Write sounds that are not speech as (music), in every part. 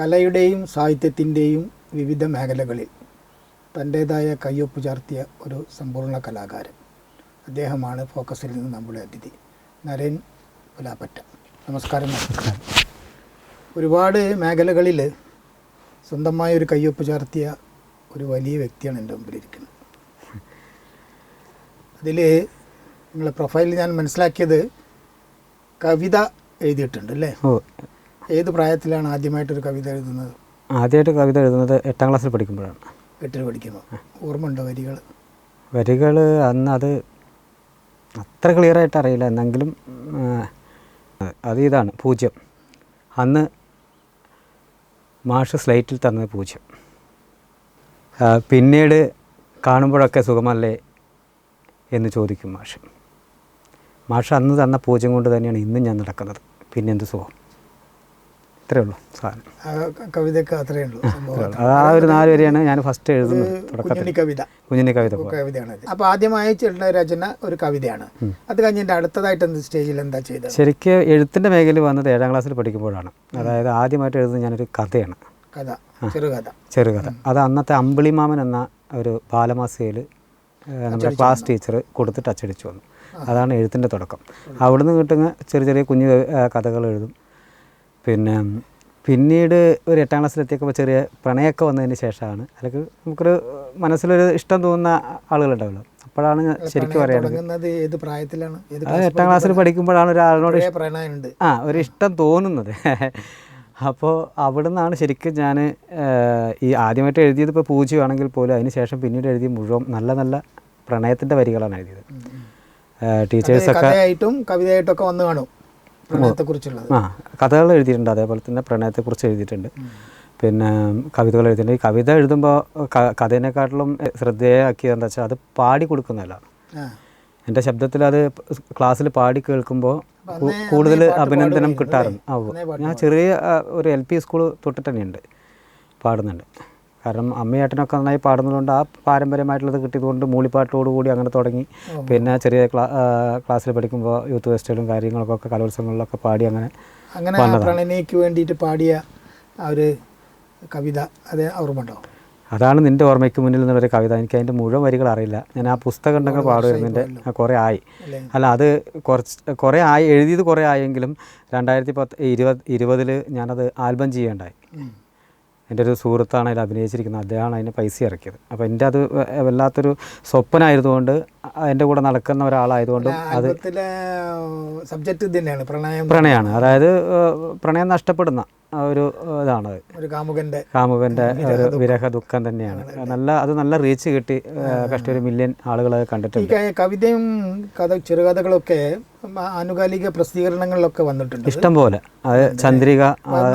കലയുടെയും സാഹിത്യത്തിന്റെയും വിവിധ മേഖലകളിൽ തന്റേതായ കയ്യൊപ്പ് ചാർത്തിയ ഒരു സമ്പൂർണ കലാകാരൻ. അദ്ദേഹമാണ് ഫോക്കസിൽ നിന്ന് നമ്മുടെ അതിഥി നരേൻ പുലാപ്പറ്റ. നമസ്കാരം നമസ്കാരം. ഒരുപാട് മേഖലകളിൽ സ്വന്തമായ ഒരു കയ്യൊപ്പ് ചാർത്തിയ ഒരു വലിയ വ്യക്തിയാണ് എന്റെ മുമ്പിലിരിക്കുന്നത്. അതിൽ നിങ്ങളെ പ്രൊഫൈലിൽ ഞാൻ മനസ്സിലാക്കിയത് കവിത എഴുതിയിട്ടുണ്ട് അല്ലേ? ഏത് പ്രായത്തിലാണ് ആദ്യമായിട്ടൊരു കവിത എഴുതുന്നത്? ആദ്യമായിട്ട് കവിത എഴുതുന്നത് എട്ടാം ക്ലാസ്സിൽ പഠിക്കുമ്പോഴാണ്. എട്ടിൽ പഠിക്കുമ്പോൾ ഓർമ്മ ഉണ്ടോ വരികൾ? വരികൾ അന്ന് അത് അത്ര ക്ലിയറായിട്ട് അറിയില്ല. എന്നെങ്കിലും അത് ഇതാണ് പൂജ്യം. അന്ന് മാഷ് സ്ലൈറ്റിൽ തന്നത് പൂജ്യം. പിന്നീട് കാണുമ്പോഴൊക്കെ സുഖമല്ലേ എന്ന് ചോദിക്കും മാഷ്. മാഷ് അന്ന് തന്ന പൂജ്യം കൊണ്ട് തന്നെയാണ് ഇന്നും ഞാൻ നടക്കുന്നത്. പിന്നെന്ത് സുഖം? ഇത്രയേ ഉള്ളൂ സാധനം. കവിതയ്ക്ക് അത്രയേ ഉള്ളൂ ആ ഒരു നാല് വരെയാണ് ഞാൻ ഫസ്റ്റ് എഴുതുന്നത് കുഞ്ഞുണ്ണി കവിത. കുഞ്ഞിന്റെ കവിത കവിതയാണ് അപ്പോൾ ആദ്യമായി ചെറുന്ന രചന ഒരു കവിതയാണ്. അത് കഴിഞ്ഞിട്ട് അടുത്തതായിട്ട് എന്ത് സ്റ്റേജിൽ എന്താ ചെയ്തത്? ശരിക്ക് എഴുത്തിന്റെ മേഖലയിൽ വന്നത് ഏഴാം ക്ലാസ്സിൽ പഠിക്കുമ്പോഴാണ്. അതായത് ആദ്യമായിട്ട് എഴുതുന്നത് ഞാനൊരു കഥയാണ്. കഥ. ചെറുകഥ. ചെറുകഥ. അത് അന്നത്തെ അമ്പിളിമാമൻ എന്ന ഒരു ബാലമാസികയിൽ നമ്മുടെ ക്ലാസ് ടീച്ചർ കൊടുത്തിട്ട് അച്ചടിച്ചു വന്നു. അതാണ് എഴുത്തിന്റെ തുടക്കം. അവിടുന്ന് കിട്ടുന്ന ചെറിയ ചെറിയ കുഞ്ഞു കഥകൾ എഴുതും. പിന്നെ പിന്നീട് ഒരു എട്ടാം ക്ലാസ്സിലെത്തിയപ്പോൾ ചെറിയ പ്രണയമൊക്കെ വന്നതിന് ശേഷമാണ്. അല്ലെങ്കിൽ നമുക്കൊരു മനസ്സിലൊരു ഇഷ്ടം തോന്നുന്ന ആളുകളുണ്ടാവുമല്ലോ. അപ്പോഴാണ് ഞാൻ ശരിക്കും പറയുന്നത് ഏത് പ്രായത്തിലാണ്? അത് എട്ടാം ക്ലാസ്സിൽ പഠിക്കുമ്പോഴാണ് ഒരാളിനോട് ആ ഒരു ഇഷ്ടം തോന്നുന്നത്. (laughs) അപ്പോൾ അവിടെ നിന്നാണ് ശരിക്കും ഞാൻ ഈ ആദ്യമായിട്ട് എഴുതിയത് ഇപ്പോൾ പൂജ്യമാണെങ്കിൽ പോലും അതിന് ശേഷം പിന്നീട് എഴുതിയ മുഴുവൻ നല്ല നല്ല പ്രണയത്തിന്റെ വരികളാണ് എഴുതിയത്. ടീച്ചേഴ്സൊക്കെ കവിതയായിട്ടും ഒക്കെ വന്നു കാണും. പ്രണയത്തെക്കുറിച്ചുള്ളത്. ആ കഥകൾ എഴുതിയിട്ടുണ്ട്. അതേപോലെ തന്നെ പ്രണയത്തെക്കുറിച്ച് എഴുതിയിട്ടുണ്ട്. പിന്നെ കവിതകൾ എഴുതിയിട്ടുണ്ട്. ഈ കവിത എഴുതുമ്പോൾ കഥേനെക്കാട്ടിലും ശ്രദ്ധേയമാക്കിയത് എന്താ വെച്ചാൽ അത് പാടി കൊടുക്കുന്നതല്ല. എന്റെ ശബ്ദത്തിൽ അത് ക്ലാസ്സിൽ പാടി കേൾക്കുമ്പോൾ കൂടുതൽ അഭിനന്ദനം കിട്ടാറുണ്ട്. ആ ഞാൻ ചെറിയ ഒരു എൽ പി സ്കൂൾ തൊട്ടിട്ട് തന്നെയുണ്ട്. പാടുന്നുണ്ട്. കാരണം അമ്മയേട്ടനൊക്കെ നന്നായി പാടുന്നതുകൊണ്ട് ആ പാരമ്പര്യമായിട്ടുള്ളത് കിട്ടിയതുകൊണ്ട് മൂളിപ്പാട്ടോടുകൂടി അങ്ങനെ തുടങ്ങി. പിന്നെ ചെറിയ ക്ലാ ക്ലാസ്സിൽ പഠിക്കുമ്പോൾ യൂത്ത് ഫെസ്റ്റിവലും കാര്യങ്ങളൊക്കെ കലോത്സവങ്ങളിലൊക്കെ പാടി അങ്ങനെ അങ്ങനെ പ്രണയിനിക്ക് വേണ്ടിയിട്ട് പാടിയ ആ ഒരു കവിത അത് ഓർമ്മ ഉണ്ടോ അതാണ് നിന്റെ ഓർമ്മയ്ക്ക് മുന്നിൽ നിന്നൊരു കവിത. എനിക്ക് അതിന്റെ മുഴുവൻ വരികൾ അറിയില്ല. ഞാൻ ആ പുസ്തകം ഉണ്ടെങ്കിൽ പാടുമായിരുന്നു. എന്റെ കുറേ ആയി. അല്ല? അത് കുറച്ച് കുറേ ആയി എഴുതിയത് കുറേ ആയെങ്കിലും രണ്ടായിരത്തി പത്ത് ഇരുപത് ഇരുപതിൽ ഞാനത് ആൽബം ചെയ്യേണ്ടായി. എന്റെ ഒരു സുഹൃത്താണ് അതിൽ അഭിനയിച്ചിരിക്കുന്നത്. അദ്ദേഹമാണ് അതിന് പൈസ ഇറക്കിയത്. അപ്പോൾ എന്റെ അത് വല്ലാത്തൊരു സ്വപ്നമായതുകൊണ്ട് എന്റെ കൂടെ നടക്കുന്ന ഒരാളായതുകൊണ്ടും അത് സബ്ജക്റ്റ് തന്നെയാണ് പ്രണയം. പ്രണയമാണ് അതായത് പ്രണയം നഷ്ടപ്പെടുന്ന ഒരു ഇതാണ് ഇതാണത് ഒരു കാമുകന്റെ കാമുകന്റെ ഒരു വിരഹ ദുഃഖം തന്നെയാണ്. നല്ല അത് നല്ല റീച്ച് കിട്ടി കഷ്ടം ഒരു മില്യൺ ആളുകൾ കണ്ടിട്ടുണ്ട്. കവിതയും കഥ ചെറുകഥകളൊക്കെ ആനുകാലിക പ്രസിദ്ധീകരണങ്ങളിലൊക്കെ വന്നിട്ടുണ്ട്. ഇഷ്ടം പോലെ. അത് ചന്ദ്രിക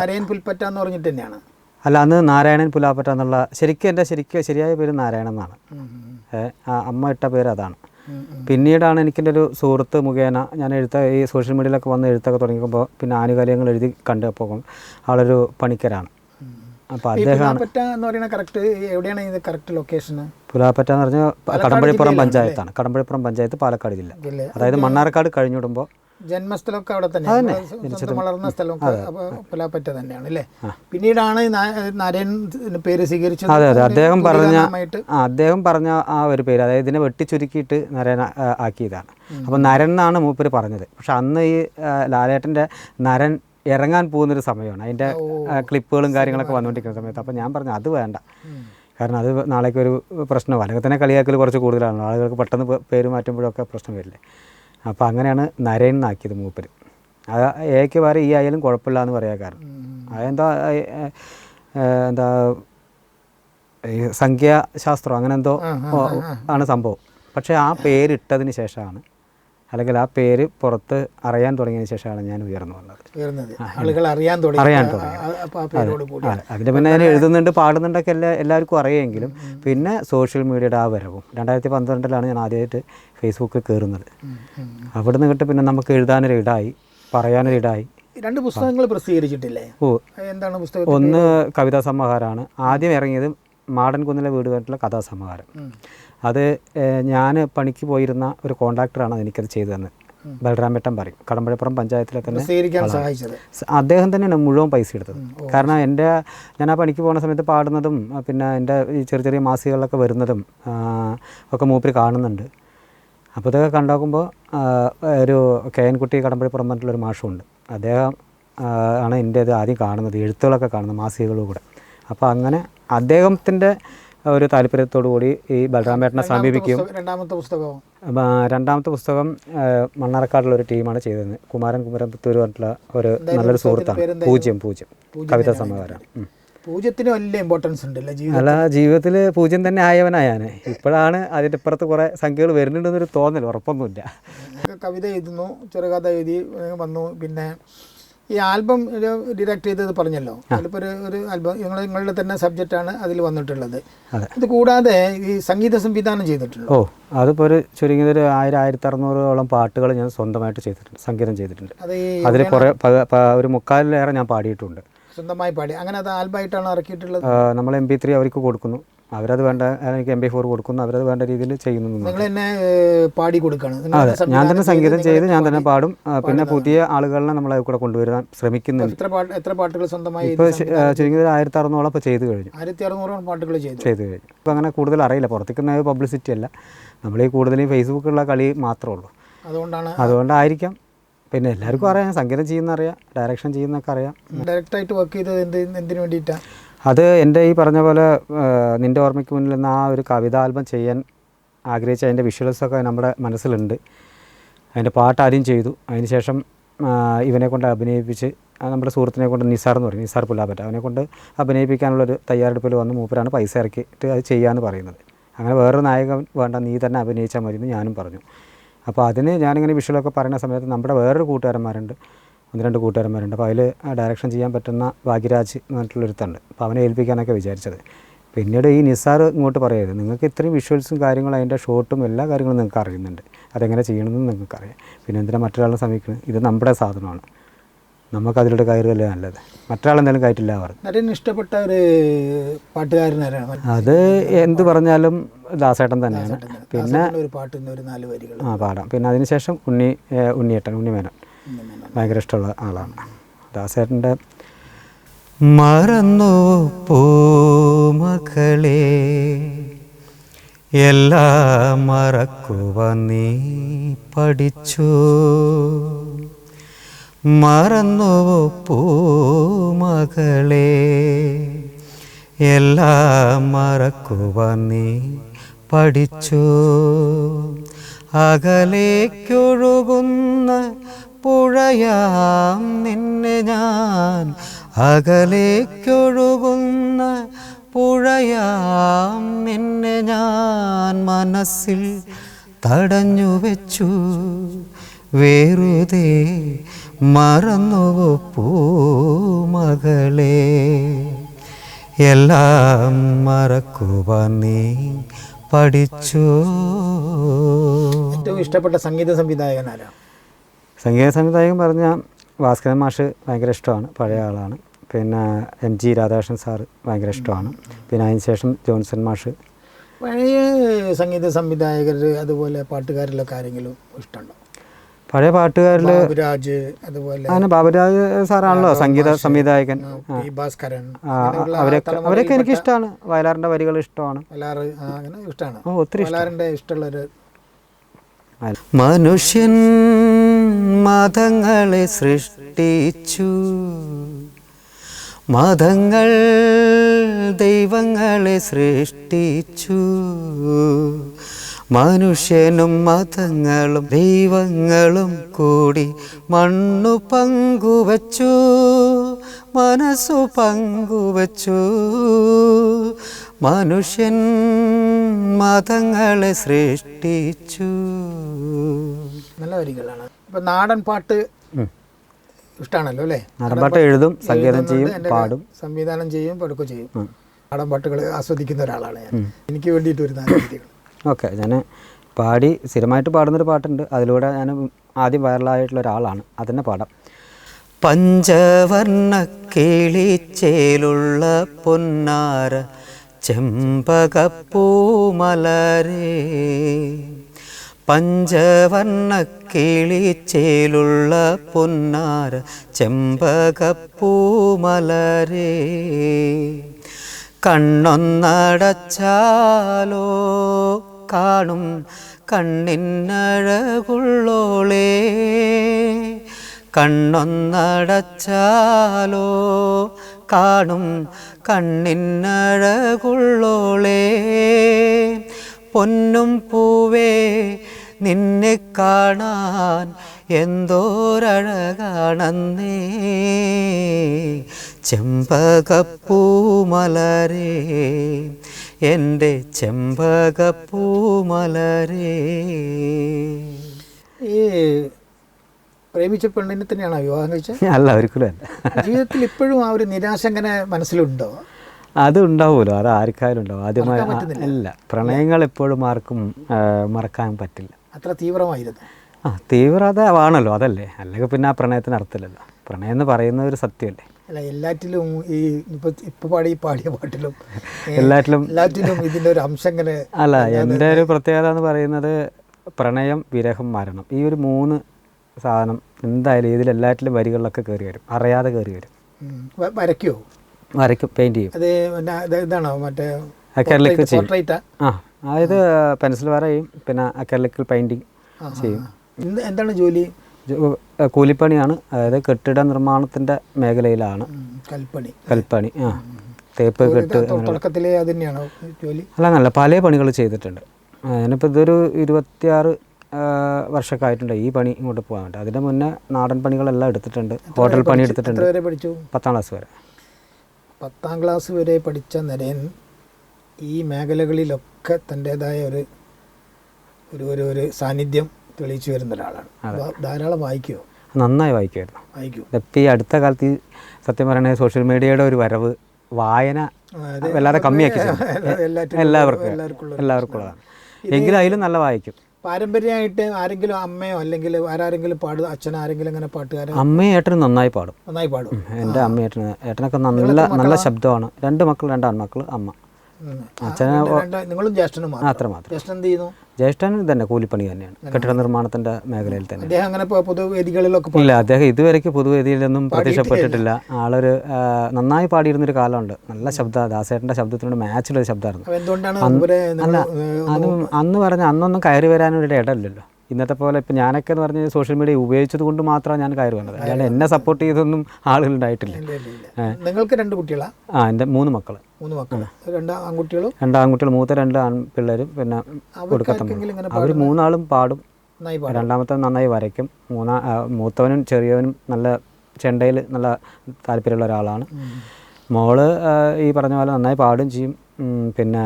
നരയൻ പുൽപ്പറ്റ എന്ന് പറഞ്ഞിട്ട് തന്നെയാണ്. അല്ല അന്ന് നാരായണൻ പുലാപ്പറ്റ എന്നുള്ള ശരിക്കും എന്റെ ശരിക്കും ശരിയായ പേര് നാരായണൻ എന്നാണ്. അമ്മ ഇട്ട പേര് അതാണ്. പിന്നീടാണ് എനിക്കെന്റെ ഒരു സുഹൃത്ത് മുഖേന ഞാൻ എഴുത്ത ഈ സോഷ്യൽ മീഡിയയിലൊക്കെ വന്ന് എഴുത്തൊക്കെ തുടങ്ങിയപ്പോൾ പിന്നെ ആനുകാലികങ്ങൾ എഴുതി കണ്ടപ്പോൾ ആളൊരു പണിക്കരാണ്. അപ്പോൾ അദ്ദേഹം എവിടെയാണ് ഇത് കറക്റ്റ് ലൊക്കേഷൻ പുലാപ്പറ്റ എന്ന് പറഞ്ഞാൽ കടമ്പഴിപ്പുറം പഞ്ചായത്താണ്. കടമ്പഴിപ്പുറം പഞ്ചായത്ത് പാലക്കാട് ജില്ല. ജില്ല. അതായത് മണ്ണാർക്കാട് കഴിഞ്ഞിടുമ്പോൾ ജന്മസ്ഥലമൊക്കെ അവിടെ തന്നെ വളർന്ന സ്ഥലം പുലാപ്പറ്റ തന്നെയാണ് അല്ലേ? പിന്നീടാണ് ഈ നരയൻ പേര് സ്വീകരിച്ചത് അതെ അതെ. അദ്ദേഹം പറഞ്ഞ അദ്ദേഹം പറഞ്ഞ ആ ഒരു പേര് അതായത് ഇതിനെ വെട്ടിച്ചുരുക്കിയിട്ട് നരൻ ആക്കിയതാണ്. അപ്പോൾ നരൻ എന്നാണ് മൂപ്പര് പറഞ്ഞത്. പക്ഷെ അന്ന് ഈ ലാലേട്ടന്റെ ലാലേട്ടന്റെ നരൻ ഇറങ്ങാൻ പോകുന്നൊരു സമയമാണ്. അതിന്റെ ക്ലിപ്പുകളും കാര്യങ്ങളൊക്കെ വന്നുകൊണ്ടിരിക്കുന്ന സമയത്ത്. അപ്പോൾ ഞാൻ പറഞ്ഞു അത് വേണ്ട. കാരണം അത് നാളേക്ക് ഒരു പ്രശ്നമാണ്. അല്ലെങ്കിൽ തന്നെ കളിയാക്കൽ കുറച്ച് കൂടുതലാണ് ആളുകൾക്ക് പെട്ടെന്ന് പേര് മാറ്റുമ്പോഴൊക്കെ പ്രശ്നം വരില്ലേ. അപ്പോൾ അങ്ങനെയാണ് നരയൻ എന്നാക്കിയത് മൂപ്പര്. അത് എക്ക് വേറെ ഈ ആയാലും കുഴപ്പമില്ല എന്ന് പറയാൻ കാരണം. അതെന്താ എന്താ ഈ സംഖ്യാശാസ്ത്രം അങ്ങനെ എന്തോ ആണ് സംഭവം. പക്ഷേ ആ പേരിട്ടതിന് ശേഷമാണ് അല്ലെങ്കിൽ ആ പേര് പുറത്ത് അറിയാൻ തുടങ്ങിയതിന് ശേഷമാണ് ഞാൻ ഉയർന്നു വന്നത്. ആളുകൾ അറിയാൻ തുടങ്ങി. അറിയാൻ തുടങ്ങി. അതിന്റെ പിന്നെ ഞാൻ എഴുതുന്നുണ്ട് പാടുന്നുണ്ടൊക്കെ എല്ലാ എല്ലാവർക്കും അറിയാമെങ്കിലും പിന്നെ സോഷ്യൽ മീഡിയയുടെ ആ വരവും. രണ്ടായിരത്തി പന്ത്രണ്ടിലാണ് ഞാൻ ആദ്യമായിട്ട് ഫേസ്ബുക്കിൽ കയറുന്നത് അവിടെ നിന്ന് കിട്ട് പിന്നെ നമുക്ക് എഴുതാനൊരു ഇടായി പറയാനൊരു ഇടായി രണ്ട് പുസ്തകങ്ങൾ പ്രസിദ്ധീകരിച്ചിട്ടില്ലേ? ഓ. എന്താണ് പുസ്തകം ഒന്ന് കവിതാ സമാഹാരമാണ് ആദ്യം ഇറങ്ങിയത് മാടൻ കുന്നിലെ വീട് പറഞ്ഞിട്ടുള്ള കഥാസമാഹാരം അത് ഞാൻ പണിക്ക് പോയിരുന്ന ഒരു കോൺട്രാക്ടറാണ് എനിക്കത് ചെയ്തു തന്നത്. ബലരാമേട്ടൻ പറയും. കടമ്പഴപ്പുറം പഞ്ചായത്തിലെ തന്നെ അദ്ദേഹം തന്നെയാണ് മുഴുവൻ പൈസ എടുത്തത്. കാരണം എന്റെ ഞാൻ ആ പണിക്ക് പോകുന്ന സമയത്ത് പാടുന്നതും പിന്നെ എന്റെ ഈ ചെറിയ ചെറിയ മാസികകളിലൊക്കെ വരുന്നതും ഒക്കെ മൂപ്പര് കാണുന്നുണ്ട്. അപ്പോൾ ഇതൊക്കെ കണ്ടാക്കുമ്പോൾ ഒരു കെ എൻ കുട്ടി കടമ്പഴപ്പുറം പറഞ്ഞിട്ടുള്ളൊരു മാഷുണ്ട്. അദ്ദേഹം ആണ് എന്റെ ഇത് ആദ്യം കാണുന്നത് എഴുത്തുകളൊക്കെ കാണുന്നത് മാസികകളും കൂടെ അപ്പോൾ അങ്ങനെ അദ്ദേഹത്തിന്റെ ഒരു താല്പര്യത്തോടു കൂടി ഈ ബലറാമേട്ടനെ സമീപിക്കും രണ്ടാമത്തെ പുസ്തകം രണ്ടാമത്തെ പുസ്തകം മണ്ണാർക്കാടുള്ള ഒരു ടീമാണ് ചെയ്തത്. കുമാരൻ കുമരൻ പുത്തൂർ പറഞ്ഞിട്ടുള്ള ഒരു നല്ലൊരു സുഹൃത്താണ്. പൂജ്യം പൂജ്യം. കവിതാ സമാഹാരം. പൂജ്യത്തിന് വലിയ ഇമ്പോർട്ടൻസ് ഉണ്ടല്ലേ അല്ല ജീവിതത്തിൽ പൂജ്യം തന്നെ ആയവനാ ഞാൻ ഇപ്പോഴാണ് അതിന്റെ ഇപ്പുറത്ത് കുറേ സംഖ്യകൾ വരുന്നുണ്ടെന്നൊരു തോന്നൽ ഉറപ്പൊന്നുമില്ല. കവിത എഴുതുന്നു ചെറുകഥ എഴുതി വന്നു പിന്നെ ഈ ആൽബം ഒരു ഡിറക്റ്റ് ചെയ്തത് പറഞ്ഞല്ലോ. അതിലിപ്പോൾ ഒരു ഒരു ആൽബം നിങ്ങൾ നിങ്ങളുടെ തന്നെ സബ്ജക്റ്റാണ് അതിൽ വന്നിട്ടുള്ളത്. അതെ. ഇത് കൂടാതെ ഈ സംഗീത സംവിധാനം ചെയ്തിട്ടുണ്ട്? ഓ അതിപ്പോൾ ഒരു ചുരുങ്ങിയത് ഒരു ആയിരം ആയിരത്തി അറുന്നൂറോളം പാട്ടുകൾ ഞാൻ സ്വന്തമായിട്ട് ചെയ്തിട്ടുണ്ട് സംഗീതം ചെയ്തിട്ടുണ്ട്. അതിൽ കുറേ ഒരു മുക്കാലിലേറെ ഞാൻ പാടിയിട്ടുണ്ട്. സ്വന്തമായി പാടി. അങ്ങനെ അത് ആൽബമായിട്ടാണ് ഇറക്കിയിട്ടുള്ളത്? നമ്മൾ എം പി ത്രീ അവർക്ക് കൊടുക്കുന്നു. അവരത് വേണ്ട എനിക്ക് എം പി ഫോർ കൊടുക്കുന്നു. അവരത് വേണ്ട രീതിയിൽ ചെയ്യുന്നു നിങ്ങൾ തന്നെ പാടി കൊടുക്കണം. തന്നെ ഞാൻ തന്നെ സംഗീതം ചെയ്ത് ഞാൻ തന്നെ പാടും പിന്നെ പുതിയ ആളുകളെ നമ്മൾ കൂടെ കൊണ്ടുവരാൻ ശ്രമിക്കുന്നുണ്ട്. എത്ര പാട്ട് എത്ര പാട്ടുകൾ സ്വന്തമായി ഇപ്പോൾ ചുരുങ്ങിയത് ആയിരത്തി അറുന്നൂറോളം ഇപ്പോൾ ചെയ്ത് കഴിഞ്ഞു. ആയിരത്തി അറുന്നൂറോളം പാട്ടുകൾ ചെയ്തു. ചെയ്തു കഴിഞ്ഞു. ഇപ്പോൾ അങ്ങനെ കൂടുതൽ അറിയില്ല. പുറത്തേക്കുന്ന പബ്ലിസിറ്റി അല്ല. നമ്മൾ ഈ കൂടുതലും ഫേസ്ബുക്കിലുള്ള കളി മാത്രമേ ഉള്ളൂ. അതുകൊണ്ടാണ് അതുകൊണ്ടായിരിക്കാം. പിന്നെ എല്ലാവർക്കും അറിയാം സംഗീതം ചെയ്യുന്ന അറിയാം ഡയറക്ഷൻ ചെയ്യുന്നൊക്കെ അറിയാം. ഡയറക്റ്റായിട്ട് വർക്ക് ചെയ്തത് എന്ത് എന്തിനു വേണ്ടിയിട്ടാണ് അത് എന്റെ ഈ പറഞ്ഞ പോലെ നിന്റെ ഓർമ്മയ്ക്ക് മുന്നിൽ നിന്ന് ആ ഒരു കവിത ആൽബം ചെയ്യാൻ ആഗ്രഹിച്ച അതിന്റെ വിഷ്വൽസൊക്കെ നമ്മുടെ മനസ്സിലുണ്ട്. അതിന്റെ പാട്ട് ആദ്യം ചെയ്തു. അതിന് ശേഷം ഇവനെ കൊണ്ട് അഭിനയിപ്പിച്ച് നമ്മുടെ സുഹൃത്തിനെ കൊണ്ട് നിസാർ എന്ന് പറയും നിസാർ പുല്ലാപ്പറ്റ. അവനെ കൊണ്ട് അഭിനയിപ്പിക്കാനുള്ളൊരു തയ്യാറെടുപ്പിൽ വന്ന് മൂപ്പരാണ് പൈസ ഇറക്കിയിട്ട് അത് ചെയ്യാമെന്ന് പറയുന്നത്. അങ്ങനെ വേറൊരു നായകൻ വേണ്ട നീ തന്നെ അഭിനയിച്ചാൽ മതി എന്ന് ഞാനും പറഞ്ഞു. അപ്പോൾ അതിന് ഞാനിങ്ങനെ വിഷ്വലൊക്കെ പറയുന്ന സമയത്ത് നമ്മുടെ വേറൊരു കൂട്ടുകാരന്മാരുണ്ട്. ഒന്ന് രണ്ട് കൂട്ടുകാരന്മാരുണ്ട്. അപ്പോൾ അതിൽ ഡയറക്ഷൻ ചെയ്യാൻ പറ്റുന്ന ഭാഗ്യരാജ് എന്ന് പറഞ്ഞിട്ടുള്ളൊരുത്തുണ്ട് അപ്പോൾ അവനെ ഏൽപ്പിക്കാനൊക്കെ വിചാരിച്ചത്. പിന്നീട് ഈ നിസാർ ഇങ്ങോട്ട് പറയരുത്. നിങ്ങൾക്ക് ഇത്രയും വിഷ്വൽസും കാര്യങ്ങളും അതിന്റെ ഷോട്ടും എല്ലാ കാര്യങ്ങളും നിങ്ങൾക്ക് അറിയുന്നുണ്ട്. അതെങ്ങനെ ചെയ്യണമെന്ന് നിങ്ങൾക്കറിയാം. പിന്നെ എന്തിനാണ് മറ്റൊരാളെ സമീപിക്കുന്നത് ഇത് നമ്മുടെ സാധനമാണ്. നമുക്ക് അതിലൂടെ കയറുകയല്ലേ നല്ലത്. മറ്റാളെന്തായാലും കയറ്റില്ല പറഞ്ഞു. ഇഷ്ടപ്പെട്ട ഒരു പാട്ടുകാരനാരാണ് അത് എന്ത് പറഞ്ഞാലും ദാസേട്ടൻ തന്നെയാണ്. പിന്നെ ഒരു പാട്ട് ഒരു നാല് വരികൾ ആ പാടാം. പിന്നെ അതിനുശേഷം ഉണ്ണി ഉണ്ണിയേട്ടൻ ഉണ്ണിമേനൻ. ഭയങ്കര ഇഷ്ടമുള്ള ആളാണ്. ദാസേട്ടന്റെ മറന്നു പൂമകളെ എല്ലാം മറക്കുവ നീ പഠിച്ചു. മറന്നു പൂമകളെ എല്ലാം മറക്കുവാൻ നീ പഠിച്ചു. അകലേക്കൊഴുകുന്ന പുഴയാം നിന്നെ ഞാൻ. അകലേക്കൊഴുകുന്ന പുഴയാം നിന്നെ ഞാൻ മനസ്സിൽ തടഞ്ഞു വെച്ചു. വെറുതെ മറന്നു പൂമകളെ എല്ലാം മറക്കുവാൻ നീ പഠിച്ചു. ഏറ്റവും ഇഷ്ടപ്പെട്ട സംഗീത സംവിധായകൻ ആരാ? സംഗീത സംവിധായകൻ പറഞ്ഞ ഭാസ്കരൻ മാഷ് ഭയങ്കര ഇഷ്ടമാണ് പഴയ ആളാണ്. പിന്നെ എം ജി രാധാകൃഷ്ണൻ സാറ് ഭയങ്കര ഇഷ്ടമാണ്. പിന്നെ അതിന് ശേഷം ജോൺസൺ മാഷ്. പഴയ സംഗീത സംവിധായകർ അതുപോലെ പാട്ടുകാരിലൊക്കെ ആരെങ്കിലും ഇഷ്ടമുണ്ടോ? പഴയ പാട്ടുകാരിൽ ബാബുരാജ് അതുപോലെ അങ്ങനെ ബാബുരാജ് സാറാണല്ലോ സംഗീത സംവിധായകൻ. ഭാസ്കരൻ അവരൊക്കെ അവരൊക്കെ എനിക്ക് ഇഷ്ടമാണ് വയലാറിന്റെ വരികൾ ഇഷ്ടമാണ്. വയലാർ അങ്ങനെ ഇഷ്ടമാണ് ഒത്തിരി ഇഷ്ടമുള്ളൊരു മനുഷ്യൻ മതങ്ങളെ സൃഷ്ടിച്ചു. മതങ്ങൾ ദൈവങ്ങളെ സൃഷ്ടിച്ചു. മനുഷ്യനും മതങ്ങളും ദൈവങ്ങളും കൂടി മണ്ണു പങ്കുവച്ചു. മനസ്സു പങ്കുവച്ചു. മനുഷ്യൻ മതങ്ങളെ സൃഷ്ടിച്ചു. നല്ല വരികളാണ്. ഇപ്പം നാടൻ പാട്ട്. ഇഷ്ടമാണല്ലോ അല്ലേ? നടപാട്ട് എഴുതും സംഗീതം ചെയ്യും പാടും. സംവിധാനം ചെയ്യും പഠിക്കുകയും ചെയ്യും. ഉം. നാടൻ പാട്ടുകൾ ആസ്വദിക്കുന്ന ഒരാളാണ് ഞാൻ. എനിക്ക് വേണ്ടിയിട്ട് ഒരു വരികൾ ഓക്കെ ഞാൻ പാടി സ്ഥിരമായിട്ട് പാടുന്നൊരു പാട്ടുണ്ട്. അതിലൂടെ ഞാൻ ആദ്യം വൈറലായിട്ടുള്ള ഒരാളാണ്. അതിനെ പാടാം. പഞ്ചവർണ കിളിച്ചേലുള്ള പൊന്നാര ചെമ്പകപ്പൂമലരേ. പഞ്ചവർണ കിളിച്ചേലുള്ള പൊന്നാര ചെമ്പകപ്പൂമലരേ. കണ്ണൊന്നടച്ചാലോ കാണും കണ്ണിനഴകുള്ളോളേ കണ്ണൊന്നടച്ചാലോ കാണും കണ്ണിനഴകുള്ളോളേ പൊന്നും പൂവേ നിന്നെ കാണാൻ എന്തോരഴകാണെന്നേ. ചെമ്പകപ്പൂമലരേ എന്റെ ചെമ്പകപ്പൂമലരേ. ഈ പ്രേമിച്ച പെണ്ണിനെ തന്നെയാണോ വിവാഹം കഴിച്ചത്? അല്ല ഒരിക്കലും അല്ല. ജീവിതത്തിൽ ഇപ്പോഴും ആ ഒരു നിരാശ അങ്ങനെ മനസ്സിലുണ്ടോ? അത് ഉണ്ടാവുമല്ലോ അത് ആർക്കാരും ഉണ്ടാവും. ആദ്യമായി അല്ല പ്രണയങ്ങൾ എപ്പോഴും ആർക്കും മറക്കാൻ പറ്റില്ല. അത്ര തീവ്രമായിരുന്നു. ആ തീവ്രത ആണല്ലോ അതല്ലേ. അല്ലെങ്കിൽ പിന്നെ ആ പ്രണയത്തിന് അർത്ഥമില്ലല്ലോ. പ്രണയം എന്ന് പറയുന്ന ഒരു സത്യമല്ലേ. അല്ല എല്ലാറ്റിലും ഈ ഇപ്പൊ ഇപ്പൊ പാടി പാടിയ പാട്ടിലും എല്ലാറ്റിലും എല്ലാറ്റിലും ഇതിന്റെ ഒരു അംശം ഇങ്ങനെ (laughs) അല്ല എന്റെ ഒരു പ്രത്യേകത എന്ന് പറയുന്നത് പ്രണയം വിരഹം മരണം. ഈ ഒരു മൂന്ന് സാധനം എന്തായാലും ഇതിൽ എല്ലാറ്റിലും വരികളിലൊക്കെ കയറി വരും. അറിയാതെ കയറി വരും. വരയ്ക്കോ വരയ്ക്കും പെയിന്റ് ചെയ്യും. അത് ഇതാണോ മറ്റേ ചെയ്യും. ആ അതായത് പെൻസിൽ വരയും പിന്നെ അക്കറിലേക്ക് പെയിന്റിങ് ചെയ്യും. എന്താണ് ജോലി? കൂലിപ്പണിയാണ്. അതായത് കെട്ടിട നിർമ്മാണത്തിന്റെ മേഖലയിലാണ്. കൽപ്പണി. കൽപ്പണി ആ. തേപ്പ് കെട്ട് തുടക്കത്തിലേ ജോലി? അല്ല നല്ല പല പണികൾ ചെയ്തിട്ടുണ്ട്. ഞാനിപ്പോൾ ഇതൊരു ഇരുപത്തിയാറ് വർഷമൊക്കെ ആയിട്ടുണ്ട് ഈ പണി ഇങ്ങോട്ട് പോകാൻ വേണ്ടി അതിന്റെ മുന്നേ നാടൻ പണികളെല്ലാം എടുത്തിട്ടുണ്ട്. ഹോട്ടൽ പണി എടുത്തിട്ടുണ്ട്. പത്താം ക്ലാസ് വരെ. പത്താം ക്ലാസ് വരെ പഠിച്ച നരേൻ ഈ മേഖലകളിലൊക്കെ തന്റെതായ ഒരു ഒരു ഒരു ഒരു സാന്നിധ്യം തെളിയിച്ചു വരുന്ന ഒരാളാണ്. ധാരാളം വായിക്കുമോ നന്നായി വായിക്കുമായിരുന്നു. വായിക്കും. ഇപ്പം ഈ അടുത്ത കാലത്ത് ഈ സത്യം പറയണേ സോഷ്യൽ മീഡിയയുടെ ഒരു വരവ് വായന. വല്ലാതെ കമ്മിയാക്കി എല്ലാവർക്കും എല്ലാവർക്കും ഉള്ള എല്ലാവർക്കും ഉള്ളതാണ് എങ്കിലും അതിലും നല്ല വായിക്കും. പാരമ്പര്യമായിട്ട് ആരെങ്കിലും അമ്മയോ അല്ലെങ്കിൽ ആരാരെങ്കിലും പാടുക അച്ഛൻ ആരെങ്കിലും അങ്ങനെ പാട്ടുകാരൻ അമ്മയും ഏട്ടനും നന്നായി പാടും. നന്നായി പാടും. എന്റെ അമ്മ ഏട്ടന് ഏട്ടനൊക്കെ നല്ല നല്ല ശബ്ദമാണ്. രണ്ട് മക്കൾ രണ്ട് ആൺമക്കൾ അമ്മ. നിങ്ങളും ജ്യേഷ്ഠനും മാത്രം. മാത്രം ജ്യേഷ്ഠൻ എന്ത് ചെയ്യുന്നു? ജ്യേഷ്ഠൻ തന്നെ കൂലിപ്പണി തന്നെയാണ്. കെട്ടിട നിർമ്മാണത്തിന്റെ മേഖലയിൽ തന്നെ. അദ്ദേഹം അങ്ങനെ പൊതുവേദികളിലൊക്കെ ഇല്ല അദ്ദേഹം ഇതുവരെയ്ക്ക് പൊതുവേദിയിലൊന്നും പ്രത്യക്ഷപ്പെട്ടിട്ടില്ല. ആളൊരു നന്നായി പാടിയിരുന്നൊരു കാലമുണ്ട്. നല്ല ശബ്ദ ദാസേട്ടന്റെ ശബ്ദത്തിനോട് മാച്ചുള്ള ശബ്ദമായിരുന്നു. അല്ല നിങ്ങൾ അന്ന് പറഞ്ഞ അന്നൊന്നും കയറി വരാനൊരു ഇടമില്ലല്ലോ ഇന്നത്തെ പോലെ ഇപ്പം ഞാനൊക്കെ എന്ന് പറഞ്ഞാൽ സോഷ്യൽ മീഡിയ ഉപയോഗിച്ചത് കൊണ്ട് മാത്രമാണ് ഞാൻ കയറി വന്നത്. അല്ലാണ്ട് എന്നെ സപ്പോർട്ട് ചെയ്തൊന്നും ആളുകൾ ഉണ്ടായിട്ടില്ല. നിങ്ങൾക്ക് രണ്ട് കുട്ടികളാണ് ആ എന്റെ മൂന്ന് മക്കൾ മൂന്ന് മക്കൾ രണ്ട് ആൺകുട്ടികളും? രണ്ട് ആൺകുട്ടികൾ മൂത്ത രണ്ട് ആൺപിള്ളേരും പിന്നെ കൊടുക്കത്തമ്മ. അവർ മൂന്നാളും പാടും. രണ്ടാമത്തെ നന്നായി വരയ്ക്കും. മൂന്നാ മൂത്തവനും ചെറിയവനും നല്ല ചെണ്ടയിൽ നല്ല താല്പര്യമുള്ള ഒരാളാണ്. മോൾ ഈ പറഞ്ഞ പോലെ നന്നായി പാടും ചെയ്യും. പിന്നെ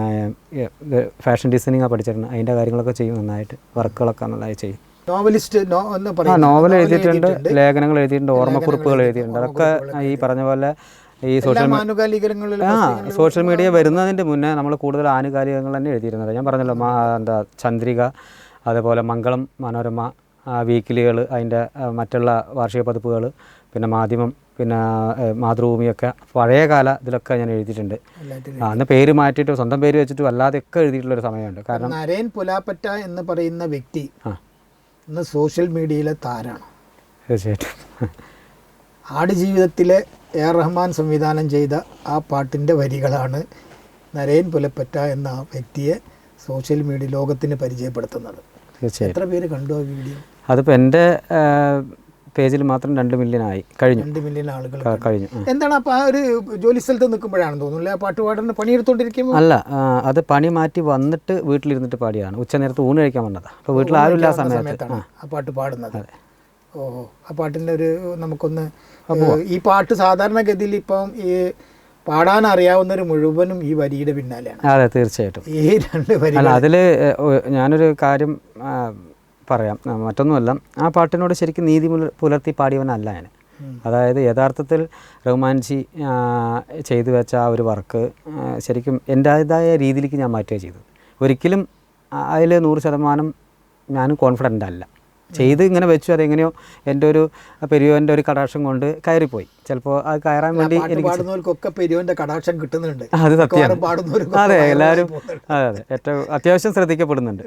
ഫാഷൻ ഡിസൈനിങ് പഠിച്ചിരുന്നു. അതിന്റെ കാര്യങ്ങളൊക്കെ ചെയ്യും നന്നായിട്ട്. വർക്കുകളൊക്കെ നന്നായി ചെയ്യും. നോവലിസ്റ്റ് ആ നോവൽ എഴുതിയിട്ടുണ്ട് ലേഖനങ്ങൾ എഴുതിയിട്ടുണ്ട് ഓർമ്മക്കുറിപ്പുകൾ എഴുതിയിട്ടുണ്ട് അതൊക്കെ ഈ പറഞ്ഞ പോലെ ഈ സോഷ്യൽ ആ സോഷ്യൽ മീഡിയ വരുന്നതിന്റെ മുന്നേ നമ്മൾ കൂടുതൽ ആനുകാലികങ്ങൾ തന്നെ എഴുതിയിരുന്നത്. ഞാൻ പറഞ്ഞല്ലോ എന്താ ചന്ദ്രിക അതേപോലെ മംഗളം മനോരമ വീക്കിലികൾ അതിന്റെ മറ്റുള്ള വാർഷിക പതിപ്പുകൾ പിന്നെ മാധ്യമം പിന്നെ മാതൃഭൂമിയൊക്കെ പഴയ കാല ഇതിലൊക്കെ ഞാൻ എഴുതിയിട്ടുണ്ട്. അന്ന് പേര് മാറ്റിയിട്ട് സ്വന്തം പേര് വെച്ചിട്ട് അല്ലാതെയൊക്കെ എഴുതിയിട്ടുള്ളൊരു സമയമുണ്ട്. കാരണം നരേൻ പുലാപ്പറ്റ എന്ന് പറയുന്ന വ്യക്തി ഇന്ന് സോഷ്യൽ മീഡിയയിലെ താരാണ്. തീർച്ചയായിട്ടും. ആടുജീവിതത്തിലെ എ ആർ റഹ്മാൻ സംവിധാനം ചെയ്ത ആ പാട്ടിന്റെ വരികളാണ് നരേൻ പുലപ്പറ്റ എന്ന വ്യക്തിയെ സോഷ്യൽ മീഡിയ ലോകത്തിന് പരിചയപ്പെടുത്തുന്നത്. എത്ര പേര് കണ്ടു ആ വീഡിയോ? അതിപ്പോൾ എന്റെ പേജിൽ മാത്രം രണ്ട് മില്യൺ ആയി. കഴിഞ്ഞു. രണ്ട് മില്യൺ ആളുകൾ കഴിഞ്ഞു. എന്താണ് അപ്പോൾ ആ ഒരു ജോലി സ്ഥലത്ത് നിൽക്കുമ്പോഴാണെന്ന് തോന്നുന്നില്ല ആ പാട്ട് പാടുന്ന പണിയെടുത്തോണ്ടിരിക്കുമ്പോൾ അല്ല അത് പണി മാറ്റി വന്നിട്ട് വീട്ടിലിരുന്നിട്ട് പാടിയാണ് ഉച്ച നേരത്ത് ഊണ് കഴിക്കാൻ വന്നതാണ് അപ്പോൾ വീട്ടിൽ ആരും സമയത്ത്. സമയത്താണ് ആ. പാട്ട് പാടുന്നത്. ഓ ആ പാട്ടിന്റെ ഒരു നമുക്കൊന്ന് ഈ പാട്ട് സാധാരണഗതിയിൽ ഇപ്പം ഈ പാടാൻ അറിയാവുന്ന ഒരു മുഴുവനും ഈ വരിയുടെ പിന്നാലെയാണ്. അതെ തീർച്ചയായിട്ടും. ഈ രണ്ട് വരി അതിൽ ഞാനൊരു കാര്യം പറയാം. മറ്റൊന്നുമല്ല. ആ പാട്ടിനോട് ശരിക്കും നീതി പുലർത്തി പാടിയവനല്ല ഞാൻ. അതായത് യഥാർത്ഥത്തിൽ റഹ്മാൻജി ചെയ്തു വെച്ച ആ ഒരു വർക്ക് ശരിക്കും എന്റേതായ രീതിയിലേക്ക് ഞാൻ മാറ്റുകയാണ് ചെയ്തത്. ഒരിക്കലും അതിൽ നൂറ് ശതമാനം ഞാനും കോൺഫിഡന്റ് അല്ല. ചെയ്ത് ഇങ്ങനെ വെച്ചു അതെങ്ങനെയോ എന്റെ ഒരു പെരിയോന്റെ ഒരു കടാക്ഷം കൊണ്ട് കയറിപ്പോയി. ചിലപ്പോൾ അത് കയറാൻ വേണ്ടി പാടുന്നവർക്കൊക്കെ പെരുവന്റെ കടാക്ഷം കിട്ടുന്നുണ്ട്. അത് സത്യമാണ് അതെ എല്ലാവരും അതെ അതെ. ഏറ്റവും അത്യാവശ്യം ശ്രദ്ധിക്കപ്പെടുന്നുണ്ട്.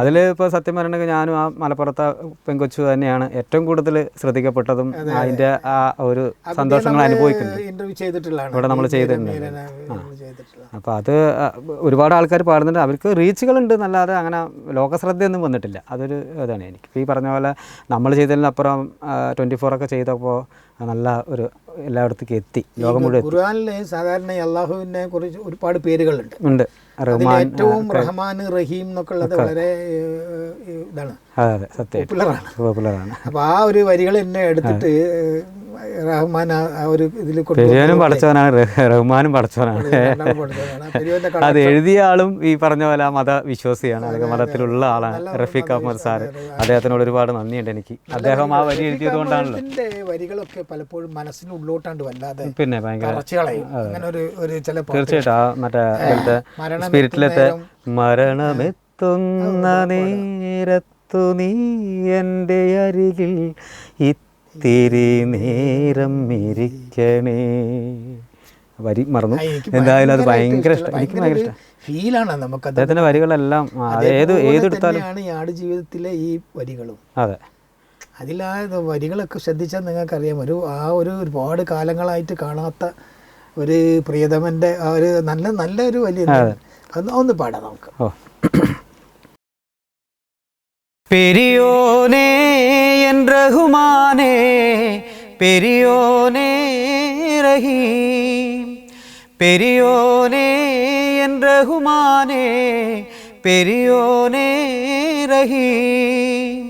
അതിൽ അതിൽ ഇപ്പോൾ സത്യം പറഞ്ഞിട്ടുണ്ടെങ്കിൽ ഞാനും ആ മലപ്പുറത്തെ പെങ്കൊച്ചു തന്നെയാണ് ഏറ്റവും കൂടുതൽ ശ്രദ്ധിക്കപ്പെട്ടതും അതിന്റെ ആ ഒരു സന്തോഷങ്ങൾ അനുഭവിക്കുന്നുണ്ട്. ഇവിടെ നമ്മൾ ചെയ്തിട്ടുണ്ട്. അപ്പൊ അപ്പോൾ അത് ഒരുപാട് ആൾക്കാർ പാടുന്നുണ്ട്. അവർക്ക് റീച്ചുകൾ റീച്ചുകളുണ്ട് എന്നല്ലാതെ അങ്ങനെ ലോകശ്രദ്ധയൊന്നും വന്നിട്ടില്ല. അതൊരു ഇതാണ് എനിക്ക്. ഈ പറഞ്ഞ പോലെ നമ്മൾ ചെയ്തതിനപ്പുറം ട്വന്റി ഫോർ ഒക്കെ ചെയ്തപ്പോൾ നല്ല ഒരു എല്ലായിടത്തേക്ക് എത്തി. ലോകം മുഴുവൻ ഖുർആാനിൽ സാധാരണ അള്ളാഹുവിനെ കുറിച്ച് ഒരുപാട് പേരുകളുണ്ട്. ഉണ്ട്. ഏറ്റവും റഹ്മാൻ റഹീം എന്നൊക്കെ ഉള്ളത് വളരെ ഇതാണ്. അതെ സത്യം. പോപ്പുലറാണ് പോപ്പുലറാണ് അപ്പോൾ ആ ഒരു വരികൾ എന്നെ എടുത്തിട്ട് റഹ്മാൻ ആ ഒരു ഇതിൽ പഠിച്ചവനാണ് റഹ്മാനും പഠിച്ചവനാണ് അത് എഴുതിയ ആളും ഈ പറഞ്ഞ പോലെ ആ മതവിശ്വാസിയാണ്. അല്ലെങ്കിൽ മതത്തിലുള്ള ആളാണ്. റഫീഖ് അഹമ്മദ് സാറ്. അദ്ദേഹത്തിനോട് ഒരുപാട് നന്ദിയുണ്ട് എനിക്ക്. അദ്ദേഹം ആ വരി എഴുതിയത് കൊണ്ടാണല്ലോ വരികളൊക്കെ പലപ്പോഴും മനസ്സിന് ഉള്ളോട്ടാണ്ട് വല്ലാതെ പിന്നെ ഭയങ്കര തറച്ചുകളയും അങ്ങനെ ഒരു ഒരു ചില തീർച്ചയായിട്ടും മറ്റേ സ്പിരിറ്റിലത്തെ മരണമെത്തുന്ന നേരത്തു നീ എന്റെ അരികിൽ ഇത്തിരി നേരം ഇരിക്കണേ. വരി മറന്നു. എന്തായാലും അത് ഭയങ്കര ഇഷ്ടം. എനിക്ക് ഭയങ്കര ഇഷ്ടം ഫീലാണ് നമുക്ക് അദ്ദേഹത്തിന്റെ വരികളെല്ലാം ഏത് ഏതെടുത്താലും ആട് ജീവിതത്തിലെ ഈ വരികളും. അതെ. അതിൽ ആ വരികളൊക്കെ ശ്രദ്ധിച്ചാൽ നിങ്ങൾക്കറിയാം. ഒരു ആ ഒരു ഒരുപാട് കാലങ്ങളായിട്ട് കാണാത്ത ഒരു പ്രിയതമന്റെ ആ ഒരു നല്ല നല്ലൊരു വലിയ ഒന്ന് പാടാം നമുക്ക്. പെരിയോനേ എൻ റഹുമാനേ പെരിയോനേ റഹീം. പെരിയോനേ എൻ റഹുമാനേ പെരിയോനേ റഹീം.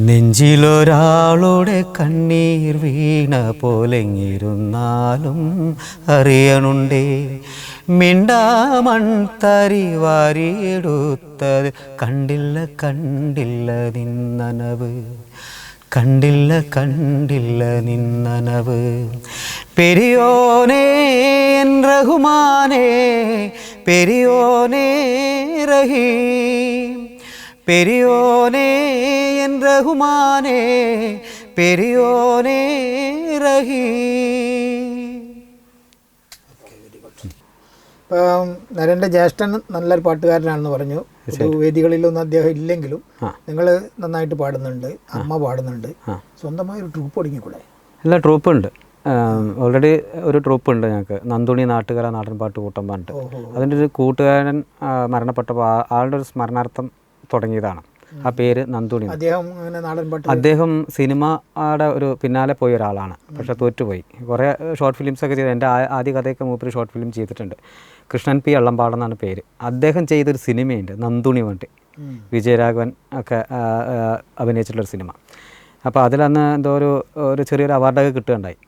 നെഞ്ചിലൊരാളുടെ കണ്ണീർ വീണ പോലെങ്ങിരുന്നാലും അറിയണുണ്ടേ. മിണ്ടാമൺ തരി വാരിയെടുത്തത് കണ്ടില്ല കണ്ടില്ല നിന്നനവ്. കണ്ടില്ല കണ്ടില്ല നിന്നനവ്. പെരിയോനേ റഹുമാനേ പെരിയോനേ റഹീം. പെരിയോനേ എൻ ரகுமானே പെരിയോനേ ரஹி ഇപ്പം നരന്റെ ജ്യേഷ്ഠൻ നല്ലൊരു പാട്ടുകാരനാണെന്ന് പറഞ്ഞു. വേദികളിലൊന്നും അദ്ദേഹം ഇല്ലെങ്കിലും. നിങ്ങൾ നന്നായിട്ട് പാടുന്നുണ്ട് അമ്മ പാടുന്നുണ്ട്. സ്വന്തമായ ഒരു ട്രൂപ്പ് തുടങ്ങിക്കൂടെ എല്ലാ ട്രൂപ്പുണ്ട്. ഓൾറെഡി ഒരു ട്രൂപ്പ് ഉണ്ട് ഞങ്ങൾക്ക്. നന്ദുണി നാട്ടുകാര നാടൻ പാട്ട് കൂട്ടം പറഞ്ഞിട്ട്. അതിന്റെ ഒരു കൂട്ടുകാരൻ മരണപ്പെട്ടപ്പോൾ ആളുടെ ഒരു സ്മരണാർത്ഥം തുടങ്ങിയതാണ്. ആ പേര് നന്ദുണി. അദ്ദേഹം സിനിമയുടെ ഒരു പിന്നാലെ പോയ ഒരാളാണ്. പക്ഷെ തോറ്റുപോയി. കുറേ ഷോർട്ട് ഫിലിംസ് ഒക്കെ ചെയ്ത് എന്റെ ആദ്യ കഥയൊക്കെ മൂപ്പര് ഷോർട്ട് ഫിലിം ചെയ്തിട്ടുണ്ട്. കൃഷ്ണൻ പി അള്ളമ്പാടെന്നാണ് പേര്. അദ്ദേഹം ചെയ്തൊരു സിനിമയുണ്ട് നന്ദുണി വേണ്ടി വിജയരാഘവൻ ഒക്കെ അഭിനയിച്ചിട്ടുള്ളൊരു സിനിമ. അപ്പോൾ അതിലന്ന് എന്തോ ഒരു ഒരു ചെറിയൊരു അവാർഡൊക്കെ കിട്ടുകയുണ്ടായി.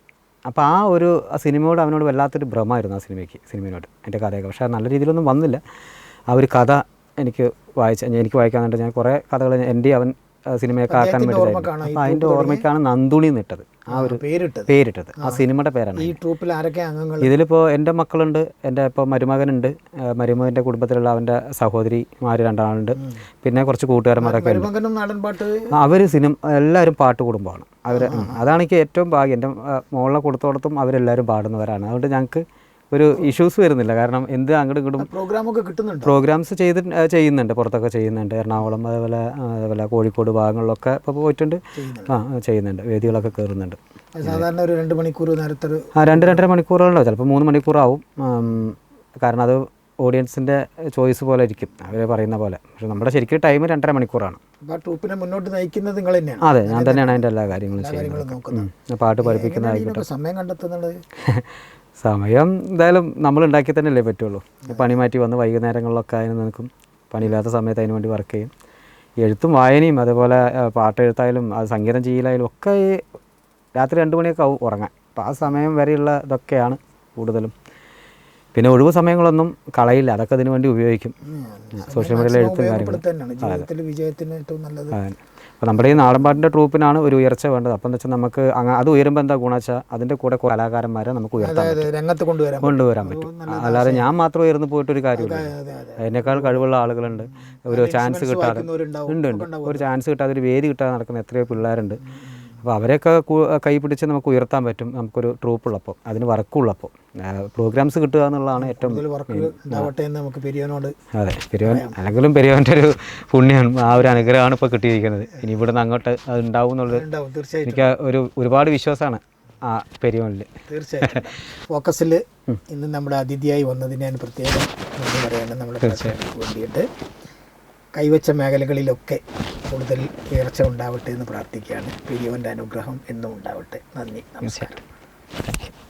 അപ്പോൾ ആ ഒരു ആ സിനിമയോട് അവനോട് വല്ലാത്തൊരു ഭ്രമമായിരുന്നു ആ സിനിമയ്ക്ക് സിനിമയോട് എന്റെ കഥയൊക്കെ. പക്ഷേ നല്ല രീതിയിലൊന്നും വന്നില്ല. ആ ഒരു കഥ എനിക്ക് വായിച്ച എനിക്ക് വായിക്കാൻ വേണ്ടി ഞാൻ കുറേ കഥകൾ എന്റെ അവൻ സിനിമയൊക്കെ ആക്കാൻ വേണ്ടി അതിന്റെ ഓർമ്മയ്ക്കാണ് നന്ദുണി എന്നിട്ടത് ആ ഒരു പേരിട്ടത്. പേരിട്ടത്. ആ സിനിമയുടെ പേരാണ് ഈ ട്രൂപ്പിൽ ആരൊക്കെ അംഗങ്ങൾ? ഇതിലിപ്പോൾ എന്റെ മക്കളുണ്ട് എന്റെ ഇപ്പോൾ മരുമകനുണ്ട് മരുമകന്റെ കുടുംബത്തിലുള്ള അവന്റെ സഹോദരിമാർ രണ്ടാളുണ്ട്. പിന്നെ കുറച്ച് കൂട്ടുകാരന്മാരൊക്കെ ഉണ്ട്. അവർ സിനിമ എല്ലാവരും പാട്ട് കുടുംബമാണ് അവർ അതാണ് എനിക്ക് ഏറ്റവും ഭാഗ്യം. എന്റെ മോളെ കൊടുത്തോടത്തും അവരെല്ലാവരും പാടുന്നവരാണ്. അതുകൊണ്ട് ഞങ്ങൾക്ക് ഒരു ഇഷ്യൂസ് വരുന്നില്ല. കാരണം എന്ത് അങ്ങോട്ടും ഇങ്ങോട്ടും പ്രോഗ്രാമൊക്കെ കിട്ടുന്നുണ്ടോ? പ്രോഗ്രാംസ് ചെയ്ത് ചെയ്യുന്നുണ്ട്. പുറത്തൊക്കെ ചെയ്യുന്നുണ്ട്. എറണാകുളം അതേപോലെ അതേപോലെ കോഴിക്കോട് ഭാഗങ്ങളിലൊക്കെ ഇപ്പോൾ പോയിട്ടുണ്ട്. ആ ചെയ്യുന്നുണ്ട്. വേദികളൊക്കെ കയറുന്നുണ്ട് സാധാരണ ഒരു രണ്ട് മണിക്കൂർ നേരത്തെ ആ രണ്ട് രണ്ടര മണിക്കൂറുകളോ ചിലപ്പോൾ മൂന്ന് മണിക്കൂറാവും. കാരണം അത് ഓഡിയൻസിന്റെ ചോയ്സ് പോലെ ഇരിക്കും. അവർ പറയുന്ന പോലെ. പക്ഷെ നമ്മുടെ ശരിക്കും ടൈം രണ്ടര മണിക്കൂറാണ്. ട്രൂപ്പിനെ മുന്നോട്ട് നയിക്കുന്നത് നിങ്ങൾ തന്നെയാണ്. അതെ ഞാൻ തന്നെയാണ് അതിന്റെ എല്ലാ കാര്യങ്ങളും ചെയ്യുന്നത്. പാട്ട് പഠിപ്പിക്കുന്നതായിക്കോട്ടെ സമയം കണ്ടെത്തുന്നത്? (laughs) സമയം എന്തായാലും നമ്മൾ ഉണ്ടാക്കി തന്നെയല്ലേ പറ്റുള്ളൂ. പണി മാറ്റി വന്ന് വൈകുന്നേരങ്ങളിലൊക്കെ അതിന് നിൽക്കും പണിയില്ലാത്ത സമയത്ത് അതിന് വേണ്ടി വർക്ക് ചെയ്യും. എഴുത്തും വായനയും അതേപോലെ പാട്ടെഴുത്തായാലും അത് സംഗീതം ചെയ്യലായാലും ഒക്കെ ഈ രാത്രി രണ്ട് മണിയൊക്കെ ആവും ഉറങ്ങാൻ. അപ്പോൾ ആ സമയം വരെയുള്ള ഇതൊക്കെയാണ് കൂടുതലും. പിന്നെ ഒഴിവ് സമയങ്ങളൊന്നും കളയില്ല. അതൊക്കെ അതിനു വേണ്ടി ഉപയോഗിക്കും. സോഷ്യൽ മീഡിയയിൽ എഴുത്തും കാര്യങ്ങളും. അപ്പോൾ നമ്മുടെ ഈ നാടൻപാട്ടിന്റെ ട്രൂപ്പിനാണ് ഒരു ഉയർച്ച വേണ്ടത്. അപ്പം എന്ന് വെച്ചാൽ നമുക്ക് അങ്ങ അത് ഉയരുമ്പോൾ എന്താ ഗുണം വെച്ചാൽ അതിന്റെ കൂടെ കലാകാരന്മാരെ നമുക്ക് ഉയർത്താൻ രംഗത്ത് കൊണ്ടുവരാൻ കൊണ്ടുവരാൻ പറ്റും. അല്ലാതെ ഞാൻ മാത്രം ഉയർന്നു പോയിട്ടൊരു കാര്യമില്ല. അതെ അതെ അതിനേക്കാൾ കഴിവുള്ള ആളുകളുണ്ട്. ഒരു ചാൻസ് കിട്ടാതെ. ഉണ്ട് ഉണ്ട്. ഒരു ചാൻസ് കിട്ടാതെ ഒരു വേദി കിട്ടാതെ നടക്കുന്ന എത്രയോ പിള്ളേരുണ്ട്. അപ്പോൾ അവരെയൊക്കെ കൈപിടിച്ച് കൈ പിടിച്ച് നമുക്ക് ഉയർത്താൻ പറ്റും. നമുക്കൊരു ട്രൂപ്പ് ഉള്ളപ്പോൾ അതിന് വർക്കുള്ളപ്പോൾ പ്രോഗ്രാംസ് കിട്ടുക എന്നുള്ളതാണ് ഏറ്റവും നമുക്ക് പെരിയനോട് അതെ പെരുവൻ അല്ലെങ്കിലും പെരുവന്റെ ഒരു പുണ്യമാണ് ആ ഒരു അനുഗ്രഹമാണ് ഇപ്പോൾ കിട്ടിയിരിക്കുന്നത്. ഇനി ഇവിടെ നിന്ന് അങ്ങോട്ട് അത് ഉണ്ടാവും എന്നുള്ളത് എനിക്ക് ഒരു ഒരുപാട് വിശ്വാസമാണ് ആ പെരുവനിൽ തീർച്ചയായിട്ടും. ഫോക്കസിൽ ഇന്ന് നമ്മുടെ അതിഥിയായി വന്നതിന് ഞാൻ പ്രത്യേകം പറയാനും നമ്മൾ നമ്മുടെ വേണ്ടിയിട്ട്. കൈവച്ച മേഖലകളിലൊക്കെ കൂടുതൽ ഉയർച്ച ഉണ്ടാവട്ടെ എന്ന് പ്രാർത്ഥിക്കുകയാണ്. പിരിയവന്റെ അനുഗ്രഹം എന്നും ഉണ്ടാവട്ടെ. നന്ദി. നമസ്കാരം.